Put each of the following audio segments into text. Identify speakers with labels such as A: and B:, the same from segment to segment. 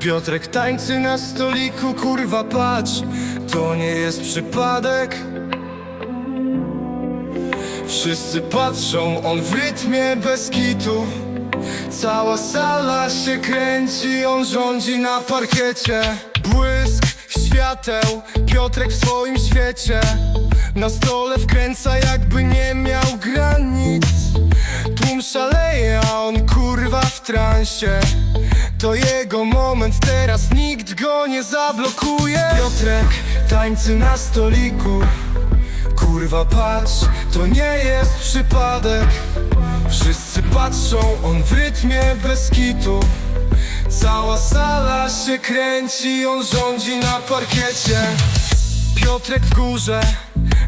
A: Piotrek tańczy na stoliku, kurwa patrz. To nie jest przypadek. Wszyscy patrzą, on w rytmie bez kitu. Cała sala się kręci, on rządzi na parkiecie. Błysk świateł, Piotrek w swoim świecie. Na stole wkręca jakby nie miał granic. Tłum szaleje, a on kurwa w transie To jego moment, teraz nikt go nie zablokuje. Piotrek tańczy na stoliku. Kurwa patrz, to nie jest przypadek. Wszyscy patrzą, on w rytmie bez kitu. Cała sala się kręci, on rządzi na parkiecie. Piotrek w górze,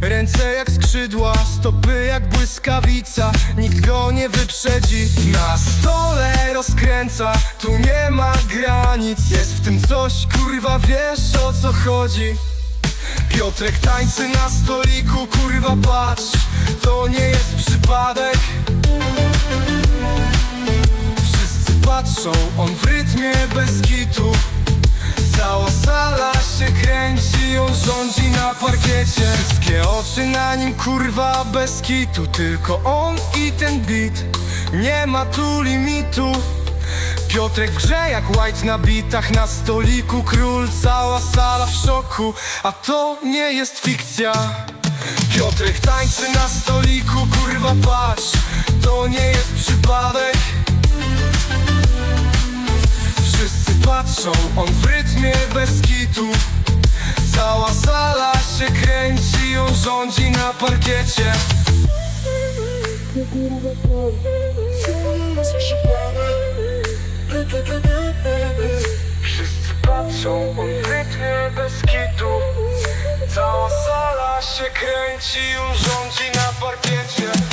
A: ręce jak skrzydła Stopy jak błyskawica, nikt go nie wyprzedzi. Na stole rozkręca, tu nie ma granic. Jest w tym coś, kurwa wiesz o co chodzi? Piotrek tańczy na stoliku, kurwa patrz. To nie jest przypadek. Wszyscy patrzą, on w rytmie bez kitu. Cała sala się kręci, on rządzi na parkiecie Wszystkie oczy na nim, kurwa bez kitu. Tylko on i ten beat. Nie ma tu limitu. Piotrek grze jak White na bitach. Na stoliku król, cała sala w szoku. A to nie jest fikcja. Piotrek tańczy na stoliku, kurwa patrz. To nie jest przypadek. Wszyscy patrzą, on w rytmie bez kitu się kręci, on rządzi na parkiecie. Wszyscy patrzą, on w rytmie bez kitu. Cała sala się kręci, on rządzi na parkiecie